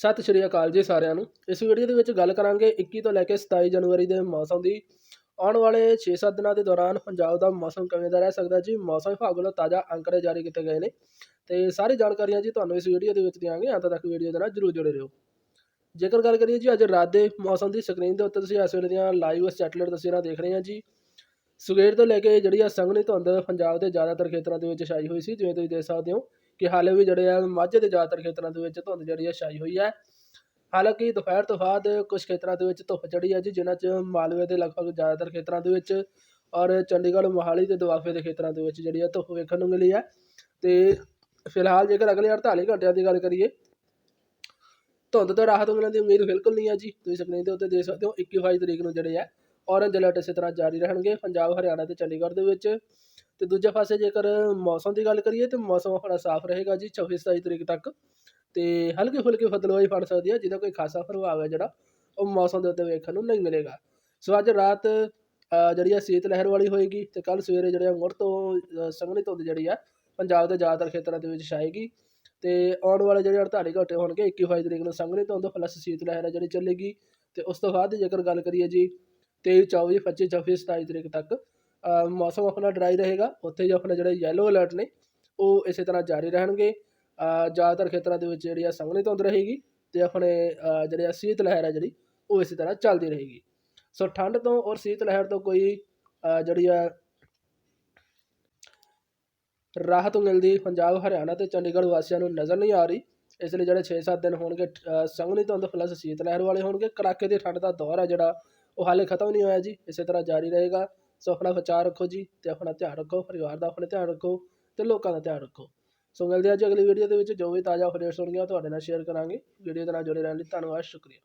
ਸਤਿ ਸ਼੍ਰੀ ਅਕਾਲ ਜੀ ਸਾਰਿਆਂ ਨੂੰ। ਇਸ ਵੀਡੀਓ ਦੇ ਵਿੱਚ ਗੱਲ ਕਰਾਂਗੇ 21 ਤੋਂ ਲੈ ਕੇ 27 ਜਨਵਰੀ ਦੇ ਮੌਸਮ ਦੀ। ਆਉਣ ਵਾਲੇ 6-7 ਦਿਨਾਂ ਦੇ ਦੌਰਾਨ ਪੰਜਾਬ ਦਾ ਮੌਸਮ ਕਿਵੇਂ ਦਾ ਰਹਿ ਸਕਦਾ ਜੀ? ਮੌਸਮ ਵਿਭਾਗ ਵੱਲੋਂ ਤਾਜ਼ਾ ਅੰਕੜੇ ਜਾਰੀ ਕੀਤੇ ਗਏ ਨੇ। ਤੇ ਸਾਰੀ ਜਾਣਕਾਰੀਆਂ ਜੀ ਤੁਹਾਨੂੰ ਇਸ ਵੀਡੀਓ ਦੇ ਵਿੱਚ ਦਿਆਂਗੇ। ਅੰਤ ਤੱਕ ਵੀਡੀਓ ਦੇ ਨਾਲ ਜਰੂਰ ਜੁੜੇ ਰਹੋ। ਜੇਕਰ ਗੱਲ ਕਰੀਏ ਜੀ, ਅੱਜ ਰਾਤ ਦੇ ਮੌਸਮ ਦੀ ਸਕਰੀਨ ਦੇ ਉੱਤੇ ਤੁਸੀਂ ਇਸ ਵੇਲੇ ਦੀਆਂ ਲਾਈਵ ਸੈਟੇਲਾਈਟ ਤਸਵੀਰਾਂ ਦੇਖ ਰਹੇ ਹੋ ਜੀ। ਸਵੇਰ ਤੋਂ ਲੈ ਕੇ ਜਿਹੜੀ ਆ ਸੰਘਣੀ ਧੁੰਦ ਪੰਜਾਬ ਦੇ ਜ਼ਿਆਦਾਤਰ ਖੇਤਰਾਂ ਦੇ ਵਿੱਚ ਛਾਈ ਹੋਈ ਸੀ, ਜਿਵੇਂ ਤੁਸੀਂ ਦੇਖ ਸਕਦੇ ਹੋ। ਕਿ ਹਾਲੇ ਵੀ ਜਿਹੜੇ ਆ ਮਾਝੇ ਦੇ ਜ਼ਿਆਦਾਤਰ ਖੇਤਰਾਂ ਦੇ ਵਿੱਚ ਧੁੰਦ ਜਿਹੜੀ ਆ ਛਾਈ ਹੋਈ ਹੈ। ਹਾਲਾਂਕਿ ਦੁਪਹਿਰ ਤੋਂ ਬਾਅਦ ਕੁਝ ਖੇਤਰਾਂ ਦੇ ਵਿੱਚ ਧੁੱਪ ਚੜੀ ਹੈ ਜੀ, ਜਿਨ੍ਹਾਂ 'ਚ ਮਾਲਵੇ ਦੇ ਲਗਭਗ ਜ਼ਿਆਦਾਤਰ ਖੇਤਰਾਂ ਦੇ ਵਿੱਚ ਔਰ ਚੰਡੀਗੜ੍ਹ, ਮੋਹਾਲੀ ਤੇ ਦੁਆਬੇ ਦੇ ਖੇਤਰਾਂ ਦੇ ਵਿੱਚ ਜਿਹੜੀ ਆ ਧੁੱਪ ਵੇਖਣ ਨੂੰ ਮਿਲੀ ਹੈ। ਤੇ ਫਿਲਹਾਲ ਜੇਕਰ ਅਗਲੇ 48 ਘੰਟਿਆਂ ਦੀ ਗੱਲ ਕਰੀਏ, ਧੁੰਦ ਤੋਂ ਰਾਹਤ ਮਿਲਣ ਦੀ ਉਮੀਦ ਬਿਲਕੁਲ ਨਹੀਂ ਹੈ ਜੀ। ਤੁਸੀਂ ਸਕਰੀਨ ਦੇ ਉੱਤੇ ਦੇਖ ਸਕਦੇ ਹੋ 21 ਤਰੀਕ ਨੂੰ ਜਿਹੜੇ ਆ ਔਰੰਜ ਅਲਰਟ ਇਸੇ ਤਰ੍ਹਾਂ ਜਾਰੀ ਰਹਿਣਗੇ। ਪੰਜਾਬ, ਹਰਿਆਣਾ ਤੇ ਚੰਡੀਗੜ੍ਹ ਦੇ ਵਿੱਚ ਅਤੇ ਦੂਜੇ ਪਾਸੇ ਜੇਕਰ ਮੌਸਮ ਦੀ ਗੱਲ ਕਰੀਏ ਤਾਂ ਮੌਸਮ ਆਪਣਾ ਸਾਫ਼ ਰਹੇਗਾ ਜੀ 24 27 ਤਰੀਕ ਤੱਕ ਅਤੇ ਹਲਕੀ ਫੁਲਕੀ ਫਤਲਵਾਈ ਫੜ ਸਕਦੀ ਹੈ, ਜਿਹਦਾ ਕੋਈ ਖਾਸਾ ਪ੍ਰਭਾਵ ਹੈ ਜਿਹੜਾ, ਉਹ ਮੌਸਮ ਦੇ ਉੱਤੇ ਵੇਖਣ ਨੂੰ ਨਹੀਂ ਮਿਲੇਗਾ। ਸੋ ਅੱਜ ਰਾਤ ਜਿਹੜੀ ਆ ਸੀਤ ਲਹਿਰ ਵਾਲੀ ਹੋਏਗੀ ਅਤੇ ਕੱਲ੍ਹ ਸਵੇਰੇ ਜਿਹੜੇ ਆ ਮੁੜ ਤੋਂ ਸੰਘਣੀ ਧੁੰਦ ਜਿਹੜੀ ਆ ਪੰਜਾਬ ਦੇ ਜ਼ਿਆਦਾਤਰ ਖੇਤਰਾਂ ਦੇ ਵਿੱਚ ਛਾਏਗੀ ਅਤੇ ਆਉਣ ਵਾਲੇ ਜਿਹੜੇ 48 ਘੰਟੇ ਹੋਣਗੇ 21 ਤਰੀਕ ਨੂੰ ਸੰਘਣੀ ਧੁੰਦ ਪਲੱਸ ਸੀਤ ਲਹਿਰ ਹੈ ਜਿਹੜੀ ਚੱਲੇਗੀ ਅਤੇ ਉਸ ਤੋਂ ਬਾਅਦ ਜੇਕਰ ਗੱਲ ਕਰੀਏ ਜੀ 23 24 25 26 27 ਤਰੀਕ ਤੱਕ ਮੌਸਮ ਆਪਣਾ ਡਰਾਈ ਰਹੇਗਾ ਉੱਥੇ ਹੀ ਆਪਣਾ ਜਿਹੜੇ ਯੈਲੋ ਅਲਰਟ ਨੇ ਉਹ ਇਸੇ ਤਰ੍ਹਾਂ ਜਾਰੀ ਰਹਿਣਗੇ। ਜ਼ਿਆਦਾਤਰ ਖੇਤਰਾਂ ਦੇ ਵਿੱਚ ਜਿਹੜੀ ਆ ਸੰਘਣੀ ਧੁੰਦ ਰਹੇਗੀ ਤੇ ਆਪਣੇ ਅ, ਜਿਹੜੇ ਆ ਸੀਤ ਲਹਿਰ ਹੈ ਜਿਹੜੀ ਉਹ ਇਸੇ ਤਰ੍ਹਾਂ ਚੱਲਦੀ ਰਹੇਗੀ। ਸੋ ਠੰਡ ਤੋਂ ਔਰ ਸੀਤ ਲਹਿਰ ਤੋਂ ਕੋਈ ਜਿਹੜੀ ਆ ਰਾਹਤ ਮਿਲਦੀ ਪੰਜਾਬ ਹਰਿਆਣਾ ਤੇ ਚੰਡੀਗੜ੍ਹ ਵਾਸੀਆਂ ਨੂੰ ਨਜ਼ਰ ਨਹੀਂ ਆ ਰਹੀ। ਇਸ ਲਈ ਜਿਹੜੇ 6-7 ਦਿਨ ਹੋਣਗੇ ਸੰਘਣੀ ਧੁੰਦ ਪਲੱਸ ਸੀਤ ਲਹਿਰ ਵਾਲੇ ਹੋਣਗੇ। ਕੜਾਕੇ ਦੀ ਠੰਡ ਦਾ ਦੌਰ ਹੈ ਜਿਹੜਾ ਉਹ ਹਾਲੇ ਖਤਮ ਨਹੀਂ ਹੋਇਆ ਜੀ ਇਸੇ ਤਰ੍ਹਾਂ ਜਾਰੀ ਰਹੇਗਾ। ਸੋ ਆਪਣਾ ਵਿਚਾਰ ਰੱਖੋ ਜੀ ਅਤੇ ਆਪਣਾ ਧਿਆਨ ਰੱਖੋ, ਪਰਿਵਾਰ ਦਾ ਆਪਣਾ ਧਿਆਨ ਰੱਖੋ ਅਤੇ ਲੋਕਾਂ ਦਾ ਧਿਆਨ ਰੱਖੋ। ਸੋ ਮਿਲਦੇ ਹਾਂ ਜੀ ਅਗਲੀ ਵੀਡੀਓ ਦੇ ਵਿੱਚ, ਜੋ ਵੀ ਤਾਜ਼ਾ ਅਪਡੇਟਸ ਹੋਣਗੀਆਂ ਉਹ ਤੁਹਾਡੇ ਨਾਲ ਸ਼ੇਅਰ ਕਰਾਂਗੇ। ਵੀਡੀਓ ਦੇ ਨਾਲ ਜੁੜੇ ਰਹਿਣ ਲਈ ਧੰਨਵਾਦ, ਸ਼ੁਕਰੀਆ।